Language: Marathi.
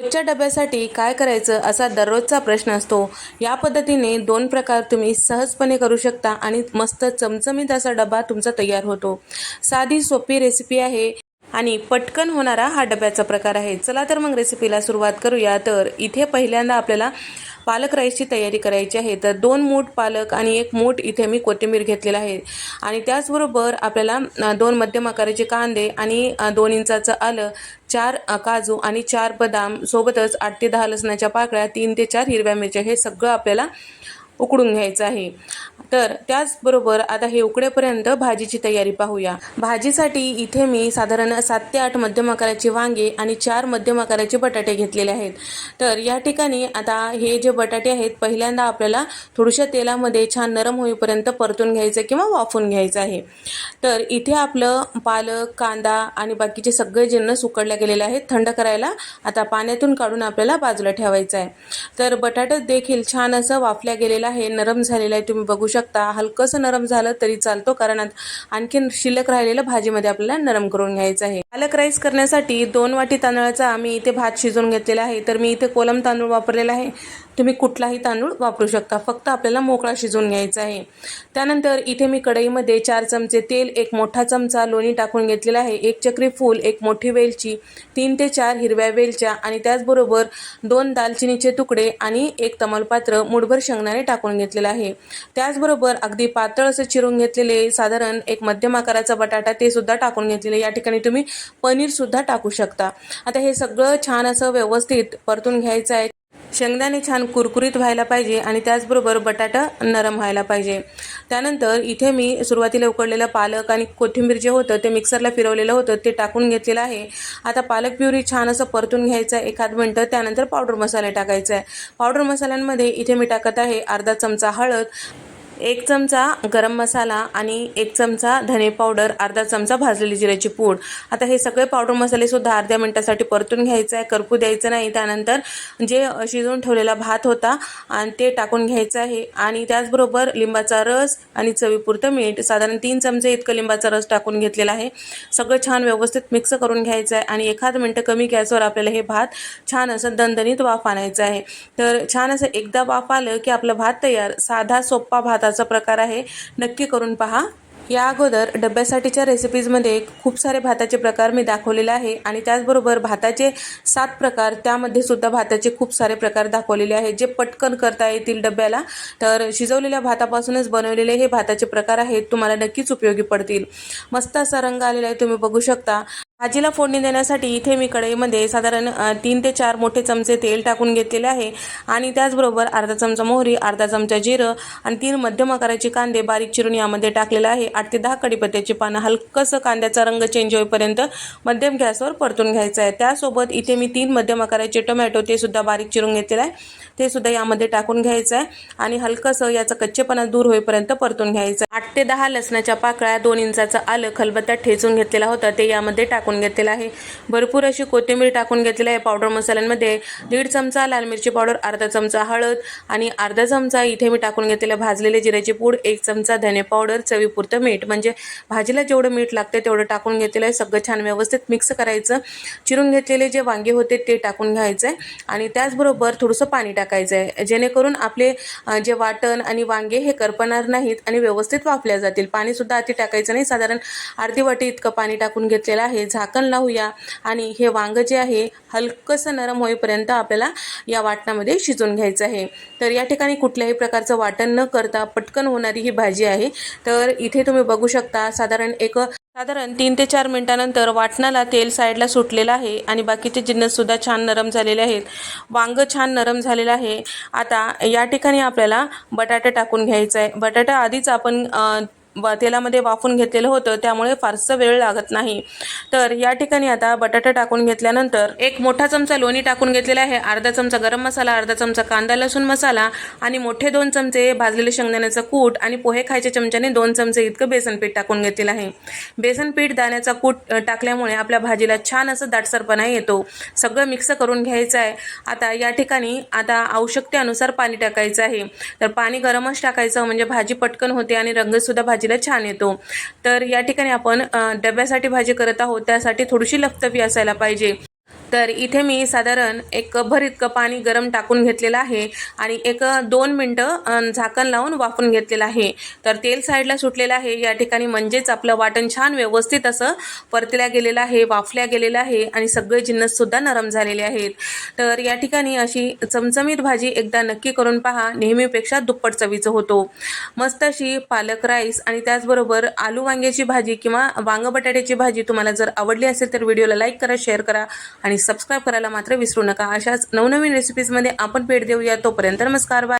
रोजच्या डब्यासाठी काय करायचं असा दररोजचा प्रश्न असतो. या पद्धतीने दोन प्रकार तुम्ही सहजपणे करू शकता आणि मस्त चमचमीत असा डबा तुमचा तयार होतो. साधी सोपी रेसिपी आहे आणि पटकन होणारा हा डब्याचा प्रकार आहे. चला तर मग रेसिपीला सुरुवात करूया. तर इथे पहिल्यांदा आपल्याला पालक राईसची तयारी करायची आहे. तर दोन मूठ पालक आणि एक मूठ इथे मी कोथिंबीर घेतलेला आहे. आणि त्याचबरोबर आपल्याला दोन मध्यम आकाराचे कांदे आणि दोन इंचाचं आलं चार काजू आणि चार बदाम सोबतच आठ ते दहा लसणाच्या पाकळ्या तीन ते चार हिरव्या मिरच्या हे सगळं आपल्याला उकडून घ्यायचं आहे. तर त्याचबरोबर आता हे उकडेपर्यंत भाजीची तयारी पाहूया. भाजीसाठी इथे मी साधारण सात ते आठ मध्यम आकाराचे वांगे आणि चार मध्यम आकाराचे बटाटे घेतलेले आहेत. तर या ठिकाणी आता हे जे बटाटे आहेत पहिल्यांदा आपल्याला थोड्याशा तेलामध्ये छान नरम होईपर्यंत परतून घ्यायचं किंवा वाफून घ्यायचं आहे. तर इथे आपलं पालक कांदा आणि बाकीचे सगळे जिन्नस उकडल्या गेलेले आहेत. थंड करायला आता पाण्यातून काढून आपल्याला बाजूला ठेवायचं आहे. तर बटाटा देखील छान असं वाफल्या गेलेलं आहे नरम झालेलं आहे तुम्ही बघू शकता. हलकंसं नरम झालं तरी चालतो कारण आणखीन शिल्लक राहिलेलं भाजीमध्ये आपल्याला नरम करून घ्यायचं आहे. पालक राईस करण्यासाठी दोन वाटी तांदळाचा मी इथे भात शिजवून घेतलेला आहे. तर मी इथे कोलम तांदूळ वापरलेला आहे. तुम्ही कुठलाही तांदूळ वापरू शकता. फक्त आपल्याला मोकळा शिजवून घ्यायचा आहे. त्यानंतर इथे मी कढईमध्ये चार चमचे तेल एक मोठा चमचा लोणी टाकून घेतलेला आहे. एक चक्री फूल एक मोठी वेलची तीन ते चार हिरव्या वेलच्या आणि त्याचबरोबर दोन दालचिनीचे तुकडे आणि एक तमालपात्र मुठभर शेंगदाणे टाकून घेतलेलं आहे. त्याचबरोबर अगदी पातळ असं चिरून घेतलेले साधारण एक मध्यम आकाराचा बटाटा ते सुद्धा टाकून घेतलेले. या ठिकाणी तुम्ही पनीरसुद्धा टाकू शकता. आता हे सगळं छान असं व्यवस्थित परतून घ्यायचं आहे. शेंगदाणे छान कुरकुरीत व्हायला पाहिजे आणि त्याचबरोबर बटाटा नरम व्हायला पाहिजे. त्यानंतर इथे मी सुरुवातीला उकडलेलं पालक आणि कोथिंबीर जे होतं ते मिक्सरला फिरवलेलं होतं ते टाकून घेतलेलं आहे. आता पालक प्युरी छान असं परतून घ्यायचं आहे. एखाद मिनटं त्यानंतर पावडर मसाले टाकायचा आहे. पावडर मसाल्यांमध्ये इथे मी टाकत आहे अर्धा चमचा हळद एक चमचा गरम मसाला आणि एक चमचा धने पावडर अर्धा चमचा भाजलेली जिऱ्याची पूड. आता हे सगळे पावडर मसालेसुद्धा अर्ध्या मिनटासाठी परतून घ्यायचं आहे. करपू द्यायचं नाही. त्यानंतर जे शिजवून ठेवलेला भात होता आणि ते टाकून घ्यायचं आहे. आणि त्याचबरोबर लिंबाचा रस आणि चवीपुरतं मीठ साधारण तीन चमचे इतकं लिंबाचा रस टाकून घेतलेला आहे. सगळं छान व्यवस्थित मिक्स करून घ्यायचं आहे. आणि एखाद मिनटं कमी गॅसवर आपल्याला हे भात छान असं दणदणीत वाफ आणायचं आहे. तर छान असं एकदा वाफ आलं की आपलं भात तयार. साधा सोप्पा भात भाताचा प्रकार आहे. नक्की करून पहा. या अगोदर डब्यासाठीच्या रेसिपीजमध्ये खूप सारे भाताचे प्रकार मी दाखवलेले आहे आणि त्याचबरोबर भाताचे सात प्रकार त्यामध्ये सुद्धा भाताचे खूप सारे प्रकार दाखवलेले आहेत. जे पटकन करता येतील डब्याला तर शिजवलेल्या भातापासूनच बनवलेले हे भाताचे प्रकार आहेत तुम्हाला नक्कीच उपयोगी पडतील. मस्त असा रंग आलेला आहे तुम्ही बघू शकता. भाजीला फोडणी देण्यासाठी इथे मी कढईमध्ये साधारण तीन ते चार मोठे चमचे तेल टाकून घेतलेले आहे. आणि त्याचबरोबर अर्धा चमचा मोहरी अर्धा चमचा जिरं आणि तीन मध्यम आकाराचे कांदे बारीक चिरून यामध्ये टाकलेलं आहे. आठ ते दहा कढीपत्त्याची पानं हलकंसं कांद्याचा रंग चेंज होईपर्यंत मध्यम गॅसवर परतून घ्यायचं आहे. त्यासोबत इथे मी तीन मध्यम आकाराचे टोमॅटो ते सुद्धा बारीक चिरून घेतलेलं आहे. ते सुद्धा यामध्ये टाकून घ्यायचं आहे आणि हलकंसं याचा कच्चेपणा दूर होईपर्यंत परतून घ्यायचं आहे. आठ ते दहा लसणाच्या पाकळ्या दोन इंचाचं आलं खलबत्त्यात ठेचून घेतलेला होता. ते यामध्ये टाकून टाकून घेतलेला आहे. भरपूर अशी कोथिंबीर टाकून घेतलेली आहे पावडर मसाल्यांमध्ये. दीड चमचा लाल मिरची पावडर अर्धा चमचा हळद आणि अर्धा चमचा इथे मी टाकून घेतलेलं भाजलेले जिऱ्याची पूड एक चमचा धने पावडर चवीपुरतं मीठ. म्हणजे भाजीला जेवढं मीठ लागते तेवढं टाकून घेतलेलं आहे. सगळं छान व्यवस्थित मिक्स करायचं. चिरून घेतलेले जे वांगे होते ते टाकून घ्यायचं आहे आणि त्याचबरोबर थोडंसं पाणी टाकायचं आहे जेणेकरून आपले जे वाटण आणि वांगे हे करपणार नाहीत आणि व्यवस्थित वाफल्या जातील. पाणीसुद्धा अति टाकायचं नाही. साधारण अर्धी वाटी इतकं पाणी टाकून घेतलेलं आहे. झाकण लावूया. आणि हे वांगं जे आहे हलकंसं नरम होईपर्यंत आपल्याला या वाटणामध्ये शिजून घ्यायचं आहे. तर या ठिकाणी कुठल्याही प्रकारचं वाटण न करता पटकन होणारी ही भाजी आहे. तर इथे तुम्ही बघू शकता साधारण एक साधारण तीन ते चार मिनिटानंतर वाटणाला तेल साईडला सुटलेलं आहे आणि बाकीचे जिन्नससुद्धा छान नरम झालेले आहेत. वांगं छान नरम झालेलं आहे. आता या ठिकाणी आपल्याला बटाटा टाकून घ्यायचा आहे. बटाटा आधीच आपण व तेलामध्ये वाफून घेतलेलं होतं त्यामुळे फारसं वेळ लागत नाही. तर या ठिकाणी आता बटाटा टाकून घेतल्यानंतर एक मोठा चमचा लोणी टाकून घेतलेला आहे अर्धा चमचा गरम मसाला अर्धा चमचा कांदा लसूण मसाला आणि मोठे दोन चमचे भाजलेले शेंगदाण्याचं कूट आणि पोहे खायच्या चमच्याने दोन चमचे इतकं बेसन पीठ टाकून घेतलेलं आहे. बेसन पीठ दाण्याचा कूट टाकल्यामुळे आपल्या भाजीला छान असं दाटसरपणा येतो. सगळं मिक्स करून घ्यायचं आहे. आता या ठिकाणी आता आवश्यकतेनुसार पाणी टाकायचं आहे. तर पाणी गरमच टाकायचं म्हणजे भाजी पटकन होते आणि रंगसुद्धा भाजी भाजीला छान येतो. तर या ठिकाणी आपण डब्यासाठी भाजी करत आहोत त्यासाठी थोडीशी लफतफी असायला पाहिजे. तर इथे मी साधारण एक कपभर इतकं पाणी गरम टाकून घेतलेलं आहे आणि एक दोन मिनटं झाकण लावून वाफून घेतलेलं आहे. तर तेल साईडला सुटलेलं आहे. या ठिकाणी म्हणजेच आपलं वाटण छान व्यवस्थित असं परतल्या गेलेलं आहे वाफल्या गेलेलं आहे आणि सगळे जिन्नससुद्धा नरम झालेले आहेत. तर या ठिकाणी अशी चमचमीत भाजी एकदा नक्की करून पहा. नेहमीपेक्षा दुप्पट चवीचं होतो. मस्त अशी पालक राईस आणि त्याचबरोबर आलू वांग्याची भाजी किंवा वांग बटाट्याची भाजी तुम्हाला जर आवडली असेल तर व्हिडिओला लाईक करा शेअर करा आणि आणि सबस्क्राईब करायला मात्र विसरू नका. अशाच नवनवीन रेसिपीजमध्ये आपण भेट देऊया. तोपर्यंत नमस्कार बाय